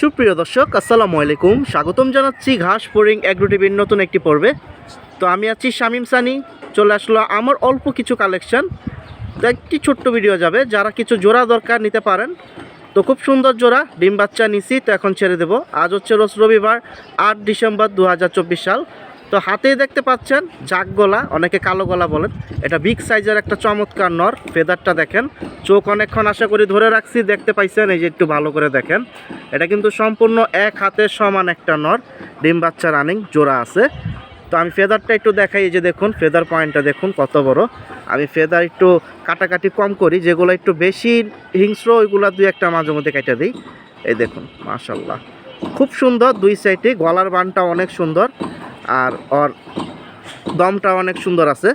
সুপ্রিয় দর্শক, আসসালামু আলাইকুম। স্বাগতম জানাচ্ছি ঘাস ফোরিং অ্যাগ্রো টিভির নতুন একটি পর্বে। তো আমি আছি শামিম সানি, চলে আসলো আমার অল্প কিছু কালেকশান তো একটি ছোট্ট ভিডিও যাবে, যারা কিছু জোড়া দরকার নিতে পারেন। তো খুব সুন্দর জোড়া, ডিম বাচ্চা নিছি, তো এখন ছেড়ে দেবো। আজ হচ্ছে রোজ রবিবার, আট ডিসেম্বর দু হাজার চব্বিশ সাল। তো হাতেই দেখতে পাচ্ছেন জাক গলা, অনেকে কালো গলা বলেন। এটা বিগ সাইজের একটা চমৎকার নর ফেদারটা দেখেন। চোখ অনেকক্ষণ আশা করি ধরে রাখছি, দেখতে পাইছেন, এই যে একটু ভালো করে দেখেন। এটা কিন্তু সম্পূর্ণ এক হাতে সমান একটা নর, ডিম বাচ্চা রানিং জোড়া আছে। তো আমি ফেদারটা একটু দেখাই, এই যে দেখুন ফেদার পয়েন্টটা দেখুন, কত বড়। আমি ফেদার একটু কাটাকাটি কম করি, যেগুলো একটু বেশি হিংস্র, ওইগুলো দুই একটা মাঝে মধ্যে কেটে দিই। এই দেখুন মাশাল্লাহ খুব সুন্দর দুই সাইডে গলার বানটা অনেক সুন্দর। আর ওর দমটা অনেক সুন্দর আছে।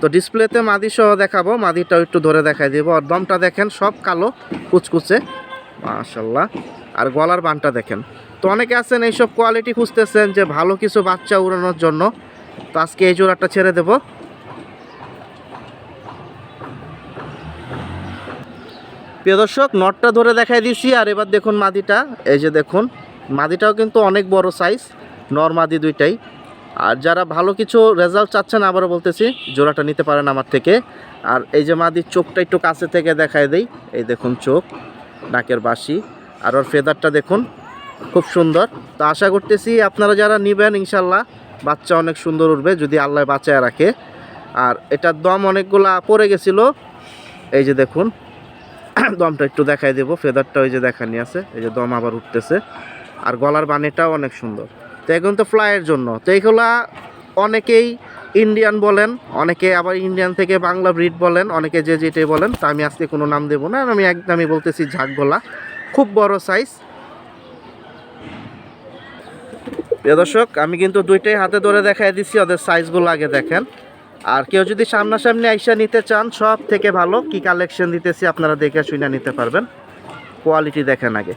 তো ডিসপ্লেতে মাদি সহ দেখাবো, মাদিটাও একটু ধরে দেখাই দিব। আর দমটা দেখেন, সব কালো, কুচকুচে মাশাল্লাহ আর গলার বানটা দেখেন। তো অনেকে আছেন এইসব কোয়ালিটি খুঁজতেছেন যে ভালো কিছু বাচ্চা উড়ানোর জন্য। তো আজকে এই জোড়াটা ছেড়ে দেব। প্রিয় দর্শক, নটটা ধরে দেখাই দিছি, আর এবার দেখুন মাদিটা। এই যে দেখুন, মাদিটাও কিন্তু অনেক বড় সাইজ নর মাদি দুইটাই। আর যারা ভালো কিছু রেজাল্ট চাচ্ছেন, আবারও বলতেছি, জোড়াটা নিতে পারেন আমার থেকে। আর এই যে মাদির চোখটা একটু কাছে থেকে দেখায় দেই। এই দেখুন চোখ, নাকের বাসি। আর ওর ফেদারটা দেখুন, খুব সুন্দর। তো আশা করতেছি আপনারা যারা নেবেন, ইনশাল্লাহ, বাচ্চা অনেক সুন্দর উঠবে, যদি আল্লাহ বাঁচায় রাখে। আর এটার দম অনেকগুলা পড়ে গেছিল। এই যে দেখুন, দমটা একটু দেখাই দেবো। ফেদারটা ওই যে দেখানি আছে, এই যে দম আবার উঠতেছে। আর গলার বানেটাও অনেক সুন্দর। তো এখন তো ফ্লাইয়ের জন্য। তো এইগুলা অনেকেই ইন্ডিয়ান বলেন, অনেকে আবার ইন্ডিয়ান থেকে বাংলা ব্রিড বলেন, অনেকে যে যেটাই বলেন, তা আমি আজকে কোনো নাম দেবো না আমি একদমই বলতেছি ঝাঁকগোলা। খুব বড় সাইজ প্রিয় দর্শক, আমি কিন্তু দুইটাই হাতে ধরে দেখাই দিচ্ছি, ওদের সাইজগুলো আগে দেখেন। আর কেউ যদি সামনাসামনি আইসা নিতে চান সব থেকে ভালো কি কালেকশন দিতেছি আপনারা দেখে শুনে নিতে পারবেন। কোয়ালিটি দেখেন আগে।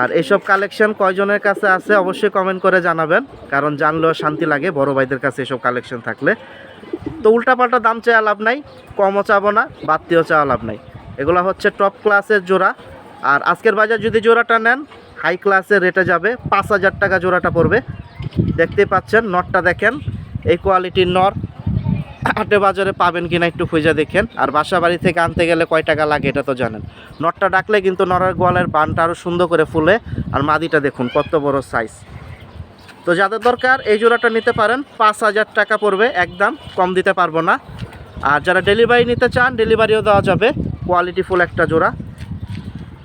আর এইসব কালেকশন কয়জনের কাছে আছে অবশ্যই কমেন্ট করে জানাবেন, কারণ জানলেও শান্তি লাগে, বড় ভাইদের কাছে এসব কালেকশন থাকলে। তো উল্টাপাল্টা দাম চাওয়া লাভ নাই, কমও চাবো না, বাড়তিও চাওয়া লাভ নাই। এগুলো হচ্ছে টপ ক্লাসের জোড়া। আর আজকের বাজার যদি জোড়াটা নেন হাই ক্লাসের রেটে যাবে, পাঁচ হাজার টাকা জোড়াটা পড়বে। দেখতে পাচ্ছেন নটটা দেখেন, এই কোয়ালিটির নর হাটে বাজারে পাবেন কিনা একটু খুঁজে দেখেন। আর বাসা বাড়ি থেকে আনতে গেলে কয় টাকা লাগে এটা তো জানেন। নটটা ডাকলে কিন্তু নরের গোয়ালের বানটা আরও সুন্দর করে ফুলে। আর মাদিটা দেখুন, কত বড় সাইজ তো যাদের দরকার এই জোড়াটা নিতে পারেন, পাঁচ হাজার টাকা পড়বে একদম, কম দিতে পারব না। আর যারা ডেলিভারি নিতে চান ডেলিভারিও দেওয়া যাবে। কোয়ালিটি ফুল একটা জোড়া।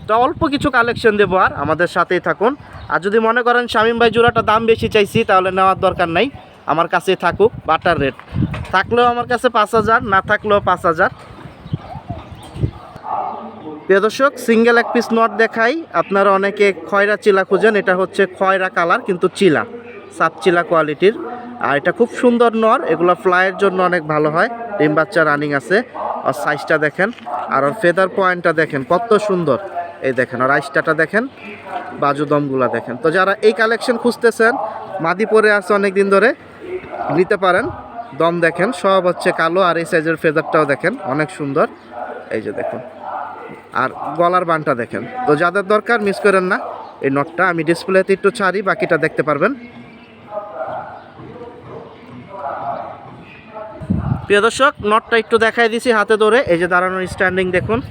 তো অল্প কিছু কালেকশন দেবো আর আমাদের সাথেই থাকুন। আর যদি মনে করেন শামীম ভাই জোড়াটা দাম বেশি চাইছি, তাহলে নেওয়ার দরকার নাই। আমার কাছেই থাকুক, বাটার রেট। থাকলেও আমার কাছে পাঁচ হাজার, না থাকলেও পাঁচ হাজার। প্রিয় দর্শক সিঙ্গেল এক পিস নট দেখাই। আপনারা অনেকে খয়রা চিলা খুঁজেন, এটা হচ্ছে খয়রা কালার, কিন্তু চিলা সাপ চিলা কোয়ালিটির আর এটা খুব সুন্দর নর, এগুলো ফ্লাইয়ের জন্য অনেক ভালো হয়। ডিম বাচ্চা রানিং আছে। আর সাইজটা দেখেন, আর ওর ফেদার পয়েন্টটা দেখেন, কত সুন্দর। এই দেখেন, আর আইসটাটা দেখেন, বাজু দমগুলা দেখেন। তো যারা এই কালেকশন খুঁজতেছেন মাদি পরে আছে অনেক দিন ধরে নিতে পারেন। দম দেখেন, সব হচ্ছে কালো আর এই সাইজের ফেদারটাও দেখেন, অনেক সুন্দর। এই যে দেখুন। আর গলার বানটা দেখেন। তো যাদের দরকার মিস করেন না। এই নটটা আমি ডিসপ্লেতে একটু ছাড়ি, বাকিটা দেখতে পারবেন। প্রিয় দর্শক নটটা একটু দেখাই দিছি হাতে ধরে। এই যে দাঁড়ানোর স্ট্যান্ডিং দেখুন।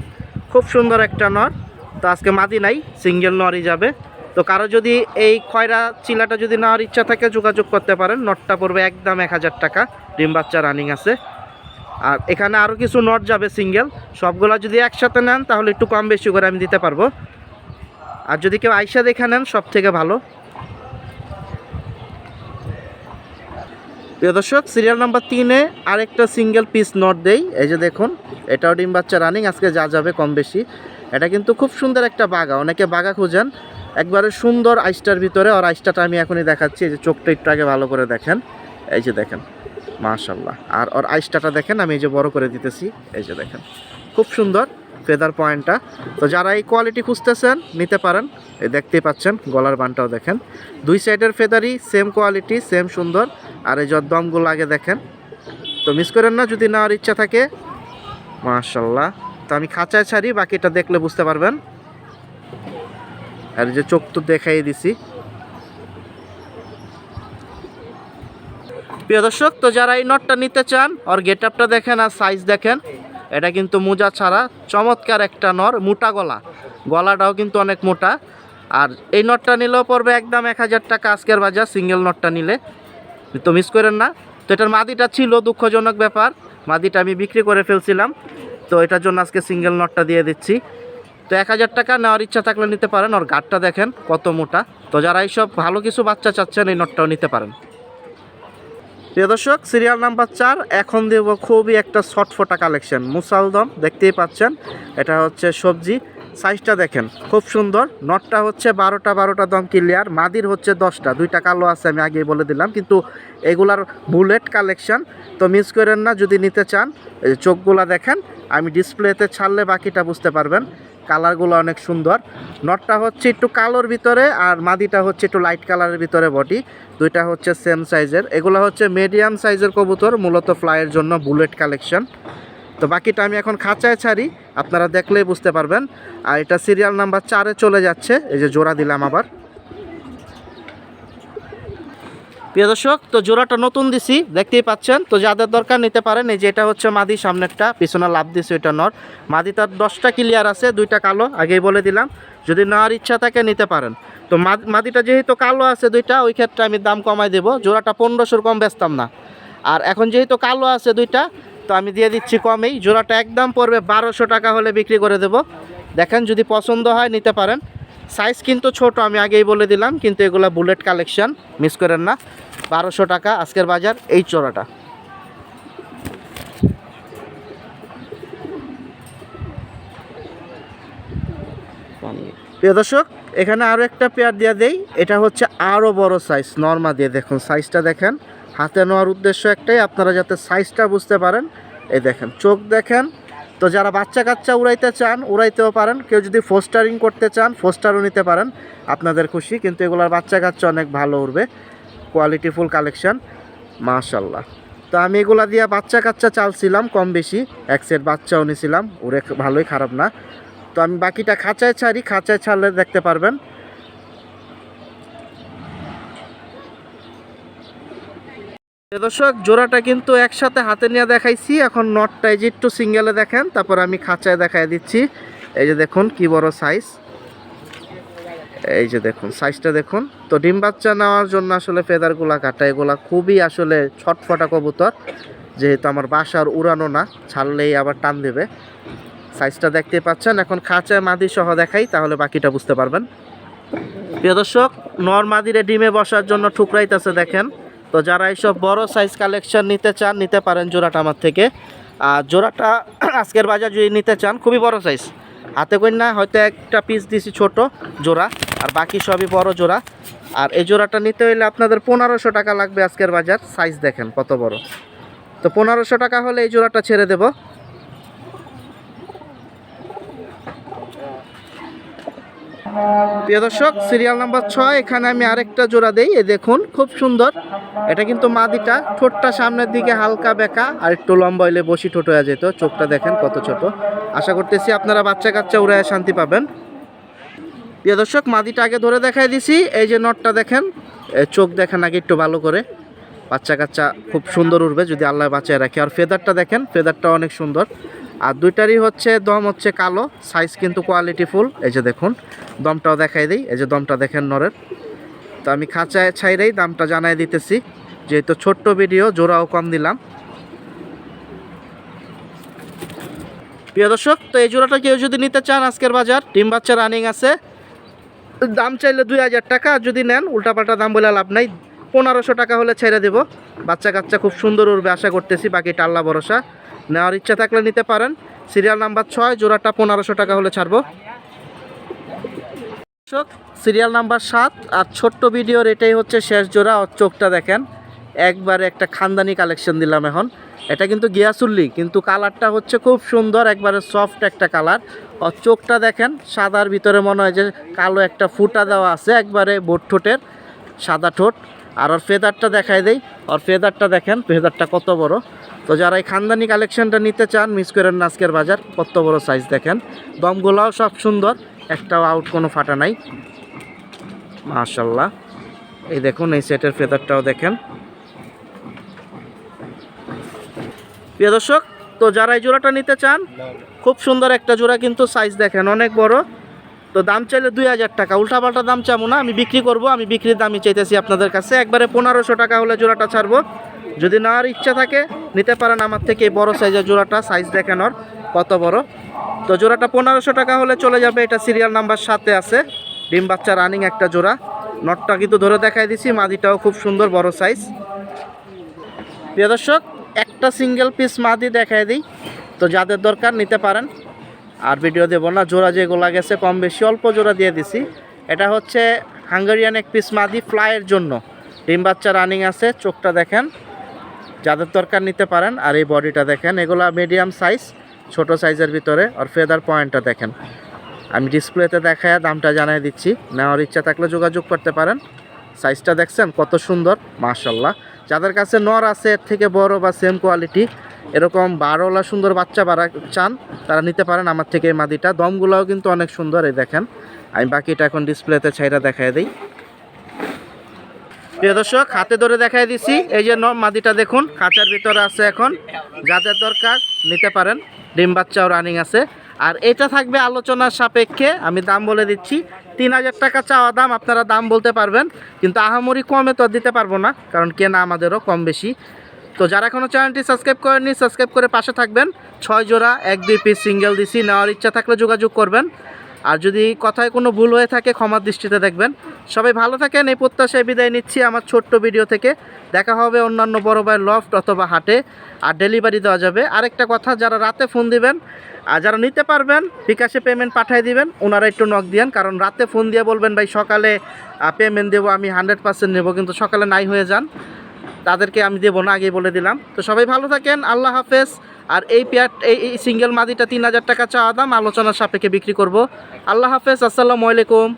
খুব সুন্দর একটা নট তো আজকে মাদি নাই সিঙ্গেল নরই যাবে। তো কারও যদি এই খয়রা চিলাটা যদি নেওয়ার ইচ্ছা থাকে, যোগাযোগ করতে পারেন। নটটা পড়বে একদম এক হাজার টাকা। ডিম বাচ্চা রানিং আছে। আর এখানে আরও কিছু নট যাবে সিঙ্গেল সবগুলা যদি একসাথে নেন, তাহলে একটু কম বেশি করে আমি দিতে পারব। আর যদি কেউ আইসা দেখে নেন সব থেকে ভালো। প্রিয় দর্শক সিরিয়াল নাম্বার তিনে আরেকটা সিঙ্গেল পিস নট দেই। এই যে দেখুন, এটাও ডিম বাচ্চা রানিং আজকে যা যাবে কম বেশি। এটা কিন্তু খুব সুন্দর একটা বাগা। অনেকে বাগা খুঁজেন। একবারে সুন্দর আইসটার ভিতরে, আর আইসটাটা আমি এখনই দেখাচ্ছি, এই যে চোখটা একটু আগে ভালো করে দেখেন। এই যে দেখেন মাশাল্লাহ আর ওর আইসটাটা দেখেন, আমি এই যে বড় করে দিতেছি, এই যে দেখেন। খুব সুন্দর ফেদার পয়েন্টটা। তো যারা এই কোয়ালিটি খুঁজতেছেন, নিতে পারেন। এই দেখতেই পাচ্ছেন, গলার বানটাও দেখেন। দুই সাইডের ফেদারই সেম কোয়ালিটি সেম সুন্দর। আর এই যত দমগুলো আগে দেখেন। তো মিস করেন না, যদি নেওয়ার ইচ্ছা থাকে মাশাল্লাহ তো আমি খাঁচায় ছাড়ি, বাকিটা দেখলে বুঝতে পারবেন। আর যে চোখ তো দেখাই দিছি। প্রিয় দর্শক, তো যারা এই নটটা নিতে চান ওর গেট আপটা দেখেন আর সাইজ দেখেন, এটা কিন্তু মোজা ছাড়া চমৎকার একটা নর মোটা গলা। গলাটাও কিন্তু অনেক মোটা। আর এই নটটা নিলেও পড়বে একদম এক হাজার টাকা আজকের বাজার সিঙ্গেল নটটা নিলে। তো মিস করেন না। তো এটার মাদিটা ছিল দুঃখজনক ব্যাপার। মাদিটা আমি বিক্রি করে ফেলছিলাম। তো এটার জন্য আজকে সিঙ্গেল নটটা দিয়ে দিচ্ছি। তো এক হাজার টাকা নেওয়ার ইচ্ছা থাকলে নিতে পারেন। ওর গাঠটা দেখেন কত মোটা। তো যারা এইসব ভালো কিছু বাচ্চা চাচ্ছেন, এই নটটাও নিতে পারেন। প্রিয় দর্শক সিরিয়াল নাম্বার চার, এখন দেব খুবই একটা শর্ট ছটফটা কালেকশন মুসালদম দেখতেই পাচ্ছেন, এটা হচ্ছে সবজি। সাইজটা দেখেন, খুব সুন্দর। নটটা হচ্ছে বারোটা বারোটা দম ক্লিয়ার মাদির হচ্ছে দশটা। দুইটা কালো আছে, আমি আগে বলে দিলাম। কিন্তু এগুলার বুলেট কালেকশন তো মিস করেন না, যদি নিতে চান। চোখগুলা দেখেন, আমি ডিসপ্লেতে ছাড়লে বাকিটা বুঝতে পারবেন। কালারগুলো অনেক সুন্দর। নটটা হচ্ছে একটু কালোর ভিতরে আর মাদিটা হচ্ছে একটু লাইট কালারের ভিতরে বটি দুইটা হচ্ছে সেম সাইজের এগুলো হচ্ছে মিডিয়াম সাইজের কবুতর, মূলত ফ্লাইয়ের জন্য বুলেট কালেকশন তো বাকিটা আমি এখন খাঁচায় ছাড়ি, আপনারা দেখলেই বুঝতে পারবেন। আর এটা সিরিয়াল নাম্বার চারে চলে যাচ্ছে, এই যে জোড়া দিলাম আবার। প্রিয় দর্শক, তো জোড়াটা নতুন দিছি, দেখতেই পাচ্ছেন। তো যাদের দরকার নিতে পারেন, এই যে এটা হচ্ছে মাদি, সামনেরটা পিছনে লাভ দিছে ওইটা নর। মাদি তার দশটা ক্লিয়ার আছে, দুইটা কালো, আগেই বলে দিলাম। যদি নেওয়ার ইচ্ছা থাকে, নিতে পারেন। তো মাদ- মাদিটা যেহেতু কালো আছে দুইটা, ওই ক্ষেত্রে আমি দাম কমাই দেবো। জোড়াটা পনেরোশোর কম বেচতাম না। আর এখন যেহেতু কালো আছে দুইটা, তো আমি দিয়ে দিচ্ছি কমেই। জোড়াটা একদম পড়বে বারোশো টাকা হলে বিক্রি করে দেবো। দেখেন, যদি পছন্দ হয়, নিতে পারেন। সাইজ কিন্তু ছোট, আমি আগেই বলে দিলাম, কিন্তু এগুলো বুলেট কালেকশন, মিস করেন না। বারোশো টাকা আজকের বাজার এই চোরাটা। প্রিয় দর্শক, এখানে আরও একটা পেয়ার দিয়ে দেই। এটা হচ্ছে আরও বড় সাইজ নর্মা দিয়ে দেখুন। সাইজটা দেখেন, হাতে নেওয়ার উদ্দেশ্য একটাই, আপনারা যাতে সাইজটা বুঝতে পারেন। এই দেখেন, চোখ দেখেন। তো যারা বাচ্চা কাচ্চা উড়াইতে চান, উড়াইতেও পারেন। কেউ যদি ফোস্টারিং করতে চান ফোস্টারও নিতে পারেন। আপনাদের খুশি, কিন্তু এগুলার বাচ্চা কাচ্চা অনেক ভালো উড়বে। কোয়ালিটি ফুল কালেকশন মাশাল্লাহ তো আমি এগুলা দিয়ে বাচ্চা কাচ্চা চালছিলাম, কম বেশি, এক সেট বাচ্চাও নিয়েছিলাম ওরে ভালোই খারাপ না। তো আমি বাকিটা খাঁচায় ছাড়ি, খাঁচায় ছাড়লে দেখতে পারবেন। দর্শক, জোড়াটা কিন্তু একসাথে হাতে নিয়ে দেখাইছি, এখন নটটাই যে একটু সিঙ্গেলে দেখেন, তারপর আমি খাঁচায় দেখাই দিচ্ছি। এই যে দেখুন, কি বড় সাইজ এই যে দেখুন সাইজটা দেখুন। তো ডিম বাচ্চা নেওয়ার জন্য আসলে ফেদারগুলা কাটা, এগুলা খুবই আসলে ছটফটা কবুতর। যেহেতু আমার বাসার উড়ানো না, ছাড়লেই আবার টান দেবে। সাইজটা দেখতে পাচ্ছেন, এখন খাঁচায় মাদি সহ দেখাই, তাহলে বাকিটা বুঝতে পারবেন। প্রিয় দর্শক, নর মাদিরে ডিমে বসার জন্য ঠুকরাইতেছে, দেখেন। তো যারা এইসব বড় সাইজ কালেকশন নিতে চান, নিতে পারেন জোড়াটা আমার থেকে। আর জোড়াটা আজকের বাজার যদি নিতে চান, খুবই বড় সাইজ হাতে কই না, হয়তো একটা পিস দিছি ছোট জোড়া, আর বাকি সবই বড় জোড়া। আর এই জোড়াটা নিতে হইলে আপনাদের পনেরোশো টাকা লাগবে আজকের বাজার সাইজ দেখেন কত বড়। তো পনেরোশো টাকা হলে এই জোড়াটা ছেড়ে দেবো। প্রিয় দর্শক সিরিয়াল নাম্বার ছয়, এখানে আমি আরেকটা জোড়া দেই, এই দেখুন, খুব সুন্দর। এটা কিন্তু মাদিটা, ঠোঁটটা সামনের দিকে হালকা বেঁকা আর একটু লম্বা হইলে বসি ঠোঁট হয়ে যেত। চোখটা দেখেন কত ছোট। আশা করতেছি আপনারা বাচ্চা কাচ্চা উড়ায় শান্তি পাবেন। প্রিয় দর্শক, মাদিটা আগে ধরে দেখাই দিছি, এই যে নটটা দেখেন চোখ দেখেন আগে একটু ভালো করে। বাচ্চা কাচ্চা খুব সুন্দর উঠবে যদি আল্লাহ বাঁচায় রাখে। আর ফেদারটা দেখেন ফেদারটা অনেক সুন্দর। আর দুইটারই হচ্ছে দম হচ্ছে কালো সাইজ কিন্তু কোয়ালিটি ফুল এই যে দেখুন, দমটাও দেখাই দিই, এই যে দমটা দেখেন নরের। তো আমি খাঁচায় ছাইরেই দামটা জানাই দিতেছি। যেহেতু ছোট্ট ভিডিও, জোড়াও কম দিলাম। প্রিয় দর্শক, তো এই জোড়াটা কেউ যদি নিতে চান আজকের বাজার, ডিম বাচ্চা রানিং আছে। দাম চাইলে দুই হাজার টাকা, যদি নেন, উল্টাপাল্টা দাম বলে লাভ নাই। পনেরোশো টাকা হলে ছেড়ে দেবো। বাচ্চা কাচ্চা খুব সুন্দর উঠবে আশা করতেছি, বাকি টাল্লা ভরসা। নেওয়ার ইচ্ছা থাকলে নিতে পারেন। সিরিয়াল নাম্বার ছয়, জোড়াটা পনেরোশো টাকা হলে ছাড়বো। সিরিয়াল নাম্বার সাত, আর ছোট্ট ভিডিওর এটাই হচ্ছে শেষ জোড়া। ওর চোখটা দেখেন, একবারে একটা খানদানি কালেকশন দিলাম এখন। এটা কিন্তু গিয়াসুল্লি, কিন্তু কালারটা হচ্ছে খুব সুন্দর, একবারে সফট একটা কালার। ওর চোখটা দেখেন, সাদার ভিতরে মনে হয় যে কালো একটা ফুটা দেওয়া আছে, একবারে বোট ঠোঁটের সাদা ঠোঁট। আর ওর ফেদারটা দেখাই দেই। ওর ফেদারটা দেখেন ফেদারটা কত বড়। তো যারা এই খানদানি কালেকশনটা নিতে চান মিস করেন না আজকের বাজার কত বড় সাইজ দেখেন। দমগুলাও সব সুন্দর একটাও আউট কোনো ফাটা নাই। মাশাল্লাহ এই দেখুন এই সেটের ফেদারটাও দেখেন। প্রিয় দর্শক তো যারা এই জোড়াটা নিতে চান খুব সুন্দর একটা জোড়া কিন্তু সাইজ দেখেন অনেক বড়। তো দাম চাইলে দুই হাজার টাকা। উল্টাপাল্টা দাম চাবো না, আমি বিক্রি করব, আমি বিক্রির দামই চাইতেছি আপনাদের কাছে। একবারে পনেরোশো টাকা হলে জোড়াটা ছাড়বো। যদি নেওয়ার ইচ্ছা থাকে, নিতে পারেন আমার থেকে বড় সাইজের জোড়াটা, সাইজ দেখানোর কত বড়। তো জোড়াটা পনেরোশো টাকা হলে চলে যাবে, এটা সিরিয়াল নাম্বার সাথে আছে। ডিম বাচ্চা রানিং একটা জোড়া। নটটা কিন্তু ধরে দেখাই দিছি, মাদিটাও খুব সুন্দর, বড় সাইজ। প্রিয় দর্শক, একটা সিঙ্গেল পিস মাদি দেখাই দিই। তো যাদের দরকার নিতে পারেন। আর ভিডিও দেবো না, জোড়া যেগুলো গেছে কম বেশি, অল্প জোড়া দিয়ে দিছি। এটা হচ্ছে হাঙ্গেরিয়ান এক পিস মাদি ফ্লাইয়ের জন্য। ডিম বাচ্চা রানিং আছে, চোখটা দেখেন, যাদের দরকার নিতে পারেন, আর এই বডিটা দেখেন, এগুলা মিডিয়াম সাইজ ছোট সাইজের ভিতরে, আর ফেদার পয়েন্টটা দেখেন। আমি ডিসপ্লেতে দেখায় দামটা জানিয়ে দিচ্ছি, নেওয়ার ইচ্ছা থাকলে যোগাযোগ করতে পারেন। সাইজটা দেখছেন কত সুন্দর মাশাল্লাহ যাদের কাছে নর আছে, এর থেকে বড় বা সেম কোয়ালিটি এরকম বারোলা সুন্দর বাচ্চা বাড়া চান, তারা নিতে পারেন আমার থেকে মাদিটা। দমগুলোও কিন্তু অনেক সুন্দর, এই দেখেন। আমি বাকিটা এখন ডিসপ্লেতে ছাইরা দেখাই দিই। প্রিয় দর্শক, হাতে ধরে দেখাই দিছি। এই যে মাদিটা দেখুন, খাঁচার ভিতরে আছে এখন। যাদের দরকার, নিতে পারেন। ডিম বাচ্চাও রানিং আছে। আর এটা থাকবে আলোচনার সাপেক্ষে, আমি দাম বলে দিচ্ছি। তিন হাজার টাকা চাওয়া দাম, আপনারা দাম বলতে পারবেন। কিন্তু আহামরি কমে তো দিতে পারব না, কারণ কেনা আমাদেরও কম বেশি। তো যারা এখনও চ্যানেলটি সাবস্ক্রাইব করেননি, সাবস্ক্রাইব করে পাশে থাকবেন। ছয় জোড়া, এক, দুই পিস সিঙ্গেল দিছি, নেওয়ার ইচ্ছা থাকলে যোগাযোগ করবেন। আর যদি কথায় কোনো ভুল হয়ে থাকে, ক্ষমার দৃষ্টিতে দেখবেন। সবাই ভালো থাকেন, এই প্রত্যাশায় বিদায় নিচ্ছি আমার ছোট্ট ভিডিও থেকে। দেখা হবে অন্যান্য বড় ভাইয়ের লফট অথবা হাটে। আর ডেলিভারি দেওয়া যাবে। আরেকটা কথা, যারা রাতে ফোন দিবেন, আর যারা নিতে পারবেন, বিকাশে পেমেন্ট পাঠিয়ে দিবেন, ওনারা একটু নক দিয়েন। কারণ রাতে ফোন দিয়ে বলবেন, ভাই, সকালে পেমেন্ট দেবো, আমি হান্ড্রেড পার্সেন্ট নেব। কিন্তু সকালে নাই হয়ে যান। তাদেরকে আমি দেবো না আগে বলে দিলাম। তো সবাই ভালো থাকেন, আল্লাহ হাফেজ। আর এই পেয়ার এই সিঙ্গেল মাদিটা তিন হাজার টাকা চাওয়া দাম, আলোচনার সাপেক্ষে বিক্রি করব। আল্লাহ হাফেজ, আসসালামু আলাইকুম।